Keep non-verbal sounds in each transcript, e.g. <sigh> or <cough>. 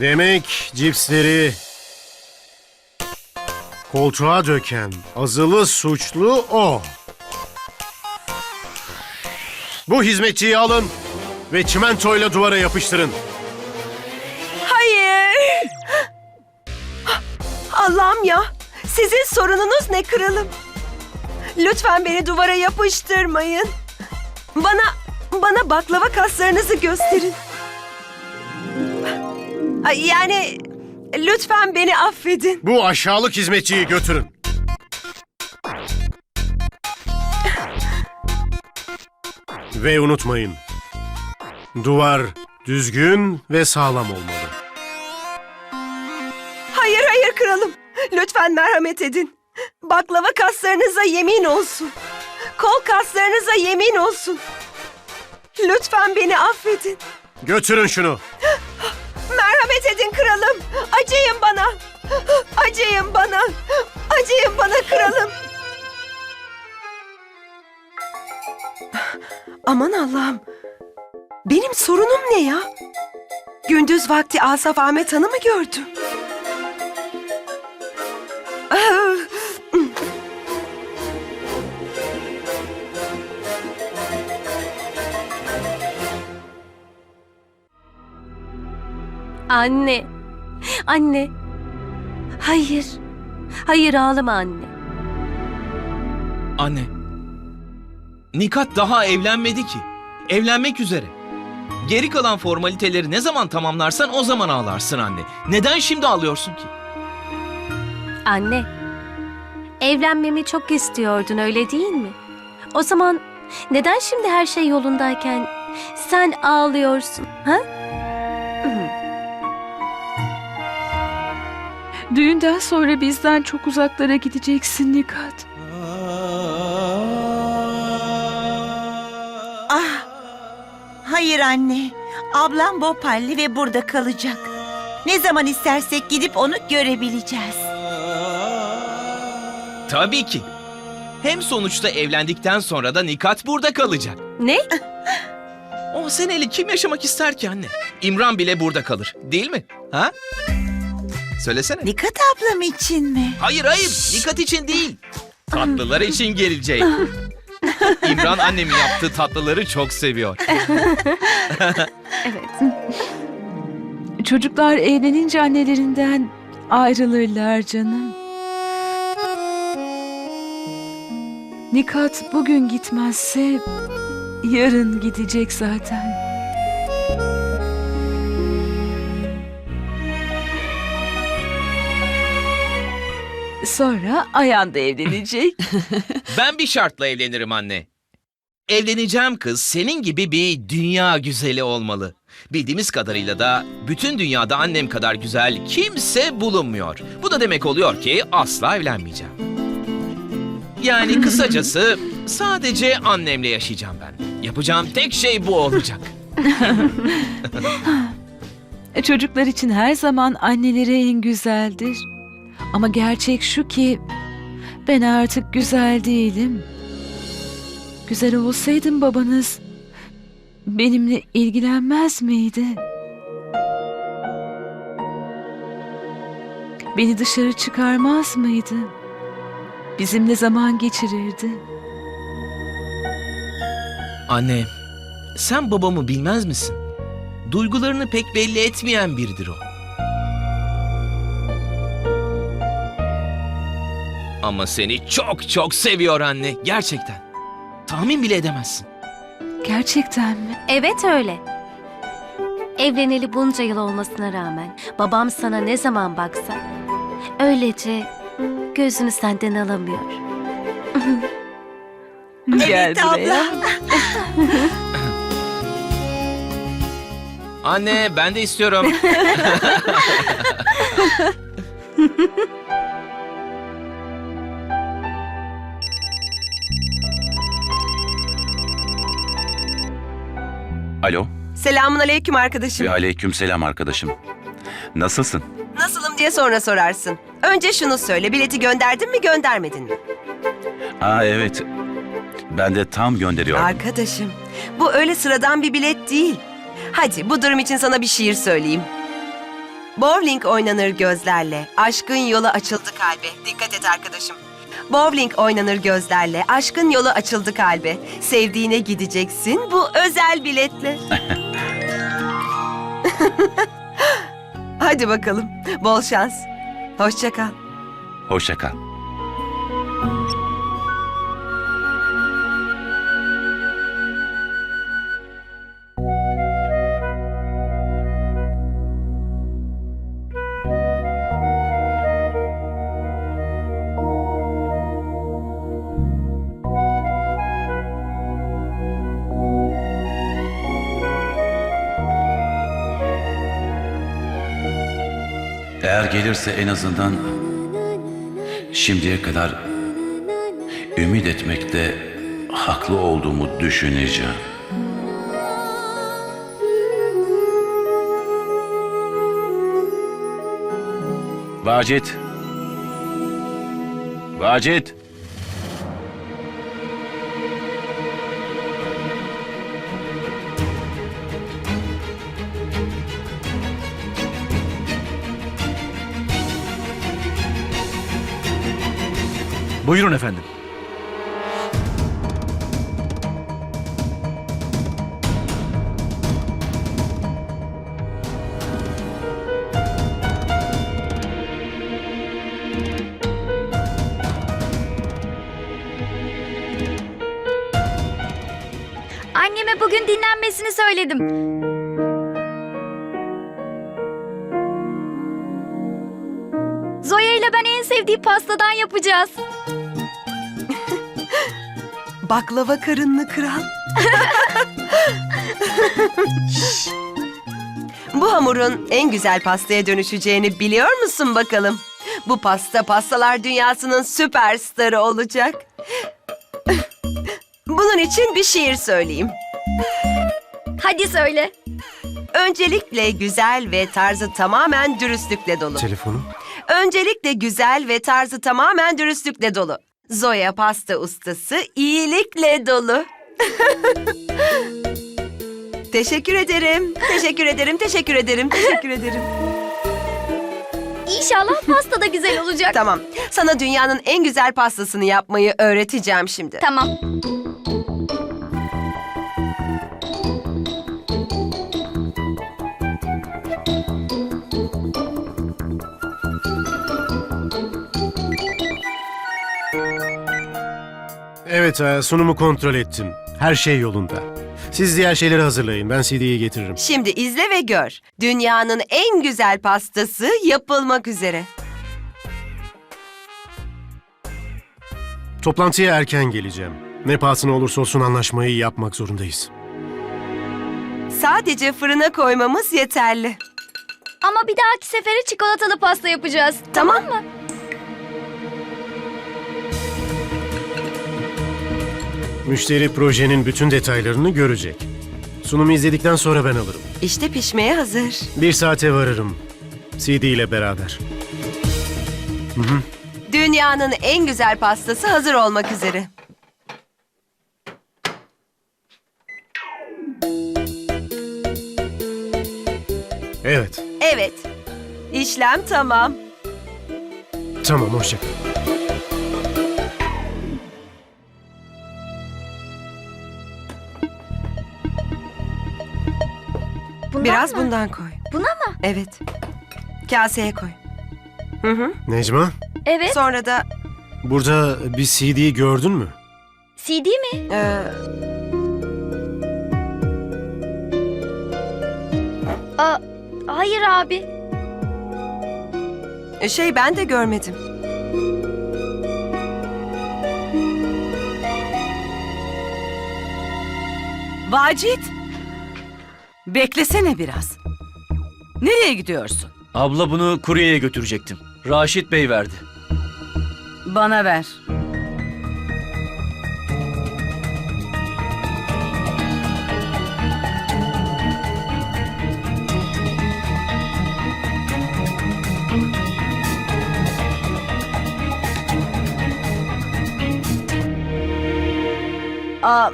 Demek cipsleri koltuğa döken azılı suçlu o. Bu hizmetçiyi alın ve çimentoyla duvara yapıştırın. Hayır. Allah'ım ya. Sizin sorununuz ne kralım? Lütfen beni duvara yapıştırmayın. Bana bana baklava kaslarınızı gösterin. Ay, Yani lütfen beni affedin. Bu aşağılık hizmetçiyi götürün. Ve unutmayın. Duvar düzgün ve sağlam olmalı. Hayır hayır kralım. Lütfen merhamet edin. Baklava kaslarınıza yemin olsun. Kol kaslarınıza yemin olsun. Lütfen beni affedin. Götürün şunu. Merhamet edin kralım. Acıyın bana. Acıyın bana. Acıyın bana kralım. Aman Allah'ım. Benim sorunum ne ya? Gündüz vakti Asaf Ahmet Han'ı mı gördüm? Anne. Anne. Hayır. Hayır ağlama anne. Anne. Nikat daha evlenmedi ki. Evlenmek üzere. Geri kalan formaliteleri ne zaman tamamlarsan o zaman ağlarsın anne. Neden şimdi ağlıyorsun ki? Anne. Evlenmemi çok istiyordun öyle değil mi? O zaman neden şimdi her şey yolundayken sen ağlıyorsun? Ha? Düğünden sonra bizden çok uzaklara gideceksin Nikat. Ah! Hayır anne. Ablam Bopalli ve burada kalacak. Ne zaman istersek gidip onu görebileceğiz. Tabii ki. Hem sonuçta evlendikten sonra da Nikat burada kalacak. Ne? O seneli kim yaşamak ister ki anne? İmran bile burada kalır. Değil mi? Ha? Söylesene. Nikat ablam için mi? Hayır hayır. Nikat için değil. Tatlılar için gelecek. <laughs> İmran annemin yaptığı tatlıları çok seviyor. <laughs> Evet. Çocuklar evlenince annelerinden ayrılırlar canım. Nikat bugün gitmezse yarın gidecek zaten. Sonra Ayan da evlenecek. <laughs> Ben bir şartla evlenirim anne. Evleneceğim kız senin gibi bir dünya güzeli olmalı. Bildiğimiz kadarıyla da bütün dünyada annem kadar güzel kimse bulunmuyor. Bu da demek oluyor ki asla evlenmeyeceğim. Yani <laughs> kısacası sadece annemle yaşayacağım ben. Yapacağım tek şey bu olacak. <laughs> E, Çocuklar için her zaman anneleri en güzeldir. Ama gerçek şu ki ben artık güzel değilim. Güzel olsaydım babanız benimle ilgilenmez miydi? Beni dışarı çıkarmaz mıydı? Bizimle zaman geçirirdi. Anne, sen babamı bilmez misin? Duygularını pek belli etmeyen biridir o. Ama seni çok çok seviyor anne, gerçekten. Tahmin bile edemezsin. Gerçekten mi? Evet öyle. Evleneli bunca yıl olmasına rağmen babam sana ne zaman baksa öylece gözünü senden alamıyor. <laughs> Gel Evet buraya. abla. <laughs> Anne, ben de istiyorum. <laughs> Alo, Selamun aleyküm arkadaşım. ve aleyküm selam arkadaşım. Nasılsın? Nasılım diye sonra sorarsın. Önce şunu söyle. Bileti gönderdin mi göndermedin mi? Aa evet, ben de tam gönderiyorum. Arkadaşım bu öyle sıradan bir bilet değil. Hadi bu durum için sana bir şiir söyleyeyim. Bowling oynanır gözlerle. Aşkın yolu açıldı kalbe. Dikkat et arkadaşım. Bowling oynanır gözlerle. Aşkın yolu açıldı kalbe. Sevdiğine gideceksin bu özel biletle. <laughs> Hadi bakalım. Bol şans. Hoşça kal. Hoşça kal. Gelirse en azından şimdiye kadar ümit etmekte haklı olduğumu düşüneceğim. Vacit. Vacit. Buyurun efendim. Anneme bugün dinlenmesini söyledim. Zoya ile ben en sevdiği pastadan yapacağız. Baklava karınlı kral. <laughs> Bu hamurun en güzel pastaya dönüşeceğini biliyor musun bakalım? Bu pasta pastalar dünyasının süperstarı olacak. <laughs> Bunun için bir şiir söyleyeyim. Hadi söyle. Öncelikle güzel ve tarzı tamamen dürüstlükle dolu. Telefonu. Öncelikle güzel ve tarzı tamamen dürüstlükle dolu. Zoya pasta ustası iyilikle dolu. <laughs> teşekkür ederim. Teşekkür ederim. Teşekkür ederim. Teşekkür ederim. İnşallah pasta da güzel olacak. tamam. Sana dünyanın en güzel pastasını yapmayı öğreteceğim şimdi. Tamam. Evet e, sunumu kontrol ettim. Her şey yolunda. Siz diğer şeyleri hazırlayın. Ben CD'yi getiririm. Şimdi izle ve gör. Dünyanın en güzel pastası yapılmak üzere. Toplantıya erken geleceğim. Ne pahasına olursa olsun anlaşmayı yapmak zorundayız. Sadece fırına koymamız yeterli. Ama bir dahaki sefere çikolatalı pasta yapacağız. Tamam mı? Müşteri projenin bütün detaylarını görecek. Sunumu izledikten sonra ben alırım. İşte pişmeye hazır. Bir saate varırım. CD ile beraber. Dünyanın en güzel pastası hazır olmak üzere. Evet. Evet. İşlem tamam. Tamam hoşça Biraz mı? bundan koy. Buna mı? Evet. Kaseye koy. Hı hı. Necma, Evet. Sonra da burada bir CD gördün mü? CD mi? e, Aa, hayır abi. şey ben de görmedim. Vacit! Beklesene biraz. Nereye gidiyorsun? Abla bunu kuryeye götürecektim. Raşit Bey verdi. Bana ver. Aa,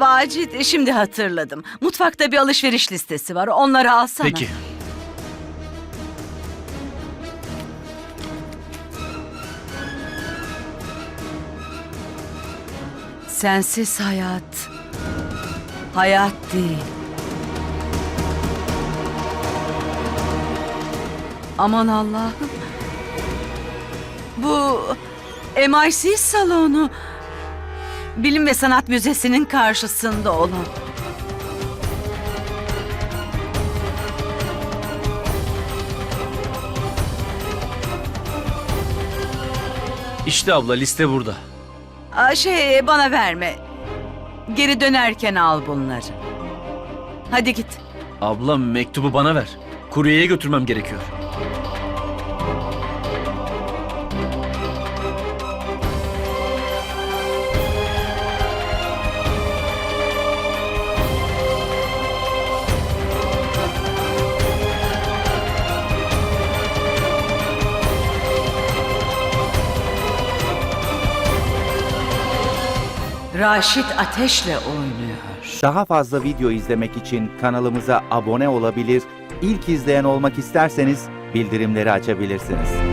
Vacit şimdi hatırladım. Mutfakta bir alışveriş listesi var. Onları alsana. Peki. Sensiz hayat. Hayat değil. Aman Allah'ım. Bu MIC salonu. Bilim ve Sanat Müzesi'nin karşısında olan. İşte abla liste burada. Aa, şey bana verme. Geri dönerken al bunları. Hadi git. Abla mektubu bana ver. Kuryeye götürmem gerekiyor. Raşit ateşle oynuyor. Daha fazla video izlemek için kanalımıza abone olabilir, ilk izleyen olmak isterseniz bildirimleri açabilirsiniz.